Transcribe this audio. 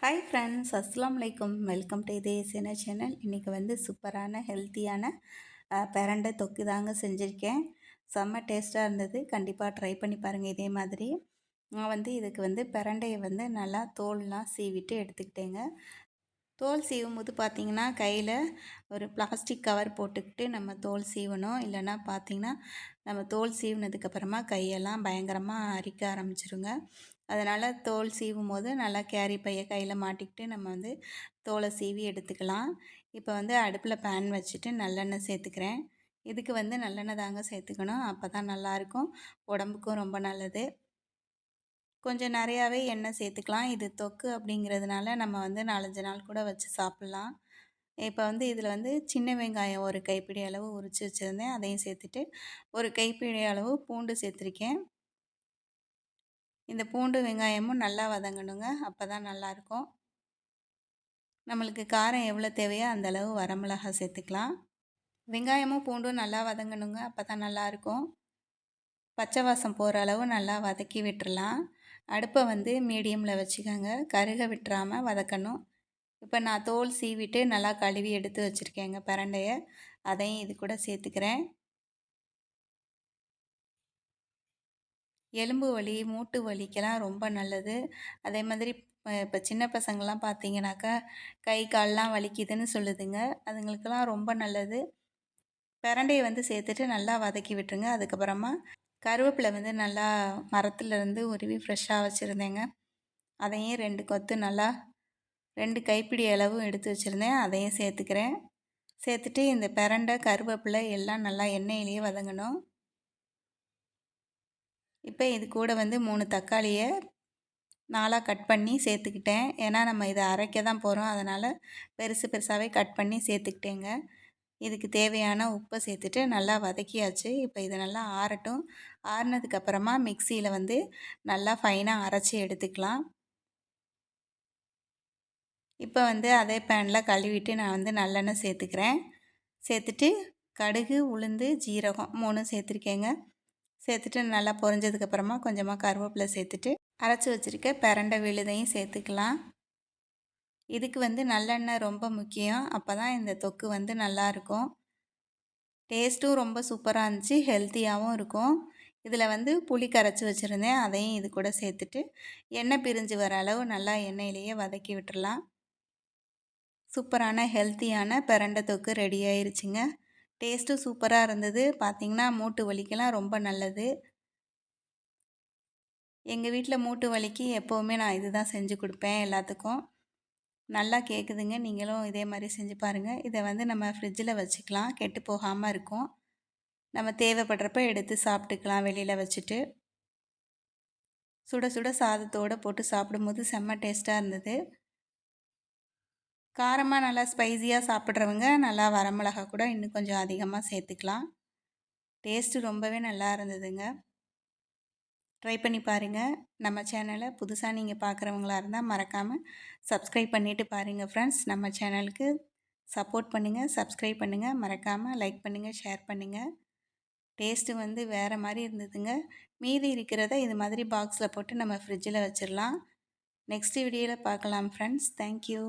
Hi friends அஸ்லாம் வலைக்கம் welcome to இதே சேனா சேனல் இன்றைக்கி வந்து சூப்பரான ஹெல்த்தியான பிரண்டை தொக்கு தாங்க செஞ்சுருக்கேன் செம்ம டேஸ்ட்டாக இருந்தது கண்டிப்பாக ட்ரை பண்ணி பாருங்கள் இதே மாதிரி நான் வந்து இதுக்கு வந்து பிரண்டையை வந்து நல்லா தோல்லாம் சீவிட்டு எடுத்துக்கிட்டேங்க தோல் சீவும் போது பார்த்திங்கன்னா கையில் ஒரு பிளாஸ்டிக் கவர் போட்டுக்கிட்டு நம்ம தோல் சீவணும் இல்லைன்னா பார்த்திங்கன்னா நம்ம தோல் சீவினதுக்கப்புறமா கையெல்லாம் பயங்கரமாக அரிக்க ஆரம்பிச்சிருங்க அதனால் தோல் சீவும் போது நல்லா கேரி பையை கையில் மாட்டிக்கிட்டு நம்ம வந்து தோலை சீவி எடுத்துக்கலாம். இப்போ வந்து அடுப்பில் பேன் வச்சுட்டு நல்லெண்ணெய் சேர்த்துக்கிறேன். இதுக்கு வந்து நல்லெண்ணெய் தாங்க சேர்த்துக்கணும். அப்போ தான் நல்லாயிருக்கும். உடம்புக்கும் ரொம்ப நல்லது. கொஞ்சம் நிறையாவே எண்ணெய் சேர்த்துக்கலாம். இது தொக்கு அப்படிங்கிறதுனால நம்ம வந்து நாலஞ்சு நாள் கூட வச்சு சாப்பிட்லாம். இப்போ வந்து இதில் வந்து சின்ன வெங்காயம் ஒரு கைப்பிடி அளவு உரித்து வச்சுருந்தேன். அதையும் சேர்த்துட்டு ஒரு கைப்பிடி அளவு பூண்டு சேர்த்துருக்கேன். இந்த பூண்டு வெங்காயமும் நல்லா வதங்கணுங்க. அப்போ தான் நல்லாயிருக்கும் நம்மளுக்கு காரம் எவ்வளோ தேவையோ அந்தளவு வரமிளகா சேர்த்துக்கலாம். வெங்காயமும் பூண்டும் நல்லா வதங்கணுங்க. அப்போ தான் நல்லாயிருக்கும் பச்சை வாசம் போகிற அளவு நல்லா வதக்கி விட்டுறலாம். அடுப்பை வந்து மீடியமில் வச்சுக்கோங்க. கருக விட்டுறாமல் வதக்கணும். இப்போ நான் தோல் சீவிட்டு நல்லா கழுவி எடுத்து வச்சுருக்கேங்க. பரண்டையை. அதையும் இது கூட சேர்த்துக்கிறேன். எலும்பு வலி மூட்டு வலிக்கெல்லாம் ரொம்ப நல்லது. அதே மாதிரி இப்போ சின்ன பசங்கள்லாம் பார்த்தீங்கன்னாக்கா கை கால்லாம் வலிக்குதுன்னு சொல்லுதுங்க. அதுங்களுக்கெல்லாம் ரொம்ப நல்லது. பிரண்டையை வந்து சேர்த்துட்டு நல்லா வதக்கி விட்டுருங்க. அதுக்கப்புறமா கருவேப்பிலை வந்து நல்லா மரத்துலேருந்து உருவி ஃப்ரெஷ்ஷாக வச்சுருந்தேங்க. அதையும் ரெண்டு கொத்து நல்லா ரெண்டு கைப்பிடி அளவும் எடுத்து வச்சுருந்தேன். அதையும் சேர்த்துக்கிறேன். சேர்த்துட்டு இந்த பிரண்டை கருவேப்பிலை எல்லாம் நல்லா எண்ணெயிலேயே வதங்கணும். இப்போ இது கூட வந்து மூணு தக்காளியை நாளாக கட் பண்ணி சேர்த்துக்கிட்டேன். ஏன்னா நம்ம இதை அரைக்க தான் போகிறோம் அதனால் பெருசு பெருசாகவே கட் பண்ணி சேர்த்துக்கிட்டேங்க. இதுக்கு தேவையான உப்பை சேர்த்துட்டு நல்லா வதக்கியாச்சு. இப்போ இதை நல்லா ஆறட்டும். ஆறுனதுக்கப்புறமா மிக்சியில் வந்து நல்லா ஃபைனாக அரைச்சி எடுத்துக்கலாம். இப்போ வந்து அதே பேனில் கழுவிட்டு நான் வந்து நல்லெண்ணெய் சேர்த்துக்கிறேன். சேர்த்துட்டு கடுகு உளுந்து ஜீரகம் மூணும் சேர்த்துருக்கேங்க. சேர்த்துட்டு நல்லா பொரிஞ்சதுக்கப்புறமா கொஞ்சமாக கருவேப்பிலை சேர்த்துட்டு அரைச்சி வச்சுருக்க பிரண்டை விழுதையும் சேர்த்துக்கலாம். இதுக்கு வந்து நல்லெண்ணெய் ரொம்ப முக்கியம். அப்போ தான் இந்த தொக்கு வந்து நல்லாயிருக்கும் டேஸ்ட்டும் ரொம்ப சூப்பராக இருந்துச்சு. ஹெல்த்தியாகவும் இருக்கும். இதில் வந்து புளி கரைச்சி வச்சுருந்தேன். அதையும் இது கூட சேர்த்துட்டு எண்ணெய் பிரிஞ்சு வர அளவு நல்லா எண்ணெயிலேயே வதக்கி விட்டுடலாம் சூப்பரான ஹெல்த்தியான பிரண்டை தொக்கு ரெடி ஆயிருச்சுங்க. டேஸ்ட்டும் சூப்பராக இருந்தது. பார்த்திங்கன்னா மூட்டு வலிக்கெல்லாம் ரொம்ப நல்லது. எங்கள் வீட்டில் மூட்டு வலிக்கு எப்போவுமே நான் இது தான் செஞ்சு கொடுப்பேன் எல்லாத்துக்கும். நல்லா கேட்குதுங்க நீங்களும் இதே மாதிரி செஞ்சு பாருங்கள் இதை வந்து நம்ம ஃப்ரிட்ஜில் வச்சுக்கலாம். கெட்டு போகாமல் இருக்கும். நம்ம தேவைப்படுறப்ப எடுத்து சாப்பிட்டுக்கலாம் வெளியில் வச்சுட்டு. சுட சுட சாதத்தோடு போட்டு சாப்பிடும்போது செம்ம டேஸ்ட்டாக இருந்தது. காரமாக நல்லா ஸ்பைஸியாக சாப்பிட்றவங்க நல்லா வரமிளகா கூட இன்னும் கொஞ்சம் அதிகமாக சேர்த்துக்கலாம். டேஸ்ட்டு ரொம்பவே நல்லா இருந்ததுங்க. ட்ரை பண்ணி பாருங்கள் நம்ம சேனலை புதுசாக நீங்கள் பார்க்குறவங்களா இருந்தால் மறக்காமல் சப்ஸ்கிரைப் பண்ணிவிட்டு பாருங்கள் ஃப்ரெண்ட்ஸ் நம்ம சேனலுக்கு சப்போர்ட் பண்ணுங்கள் சப்ஸ்கிரைப் பண்ணுங்கள் மறக்காமல் லைக் பண்ணுங்கள் ஷேர் பண்ணுங்கள் டேஸ்ட்டு வந்து வேறு மாதிரி இருந்ததுங்க. மீதி இருக்கிறத இது மாதிரி பாக்ஸில் போட்டு நம்ம ஃப்ரிட்ஜில் வச்சிடலாம் நெக்ஸ்ட் வீடியோவில் பார்க்கலாம் ஃப்ரெண்ட்ஸ் தேங்க்யூ